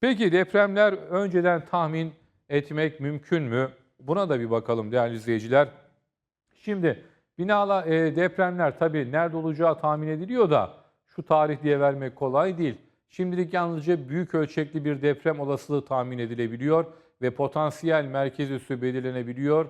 Peki depremler önceden tahmin etmek mümkün mü? Buna da bir bakalım değerli izleyiciler. Şimdi binalar, e, depremler tabii nerede olacağı tahmin ediliyor da şu tarih diye vermek kolay değil. Şimdilik yalnızca büyük ölçekli bir deprem olasılığı tahmin edilebiliyor ve potansiyel merkez üssü belirlenebiliyor.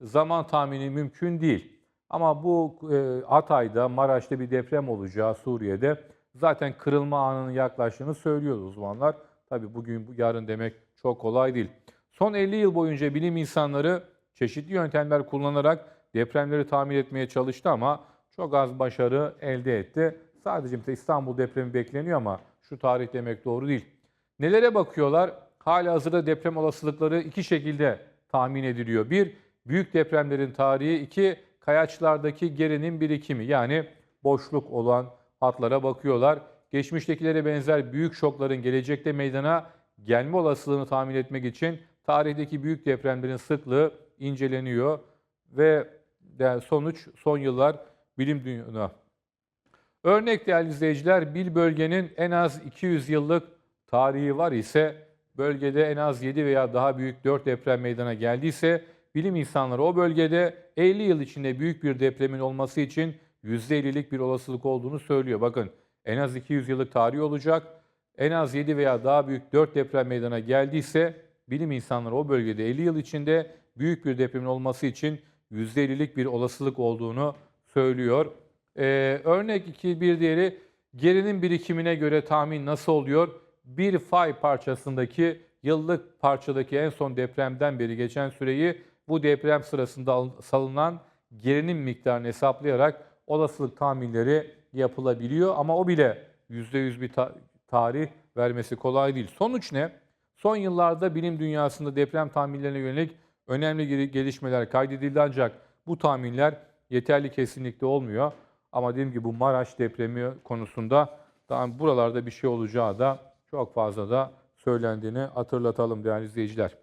Zaman tahmini mümkün değil. Ama bu e, Hatay'da, Maraş'ta bir deprem olacağı Suriye'de zaten kırılma anının yaklaştığını söylüyor uzmanlar. Tabii bugün, yarın demek çok kolay değil. Son 50 yıl boyunca bilim insanları çeşitli yöntemler kullanarak depremleri tahmin etmeye çalıştı ama çok az başarı elde etti. Sadece mesela İstanbul depremi bekleniyor ama şu tarih demek doğru değil. Nelere bakıyorlar? Hala hazırda deprem olasılıkları iki şekilde tahmin ediliyor. Bir, büyük depremlerin tarihi. iki kayaçlardaki gerinin birikimi yani boşluk olan hatlara bakıyorlar. Geçmiştekilere benzer büyük şokların gelecekte meydana gelme olasılığını tahmin etmek için tarihteki büyük depremlerin sıklığı inceleniyor ve sonuç son yıllar bilim dünyasına. Örnek değerli izleyiciler bir bölgenin en az 200 yıllık tarihi var ise bölgede en az 7 veya daha büyük 4 deprem meydana geldiyse bilim insanları o bölgede 50 yıl içinde büyük bir depremin olması için %50'lik bir olasılık olduğunu söylüyor. Bakın en az 200 yıllık tarihi olacak. En az 7 veya daha büyük 4 deprem meydana geldiyse bilim insanları o bölgede 50 yıl içinde büyük bir depremin olması için %50'lik bir olasılık olduğunu söylüyor. Ee, örnek 2 bir diğeri gerinin birikimine göre tahmin nasıl oluyor? Bir fay parçasındaki yıllık parçadaki en son depremden beri geçen süreyi bu deprem sırasında al- salınan gerinin miktarını hesaplayarak olasılık tahminleri yapılabiliyor. Ama o bile %100 bir ta- tarih vermesi kolay değil. Sonuç ne? Son yıllarda bilim dünyasında deprem tahminlerine yönelik önemli gelişmeler kaydedildi ancak bu tahminler yeterli kesinlikle olmuyor. Ama dediğim gibi bu Maraş depremi konusunda daha buralarda bir şey olacağı da çok fazla da söylendiğini hatırlatalım değerli izleyiciler.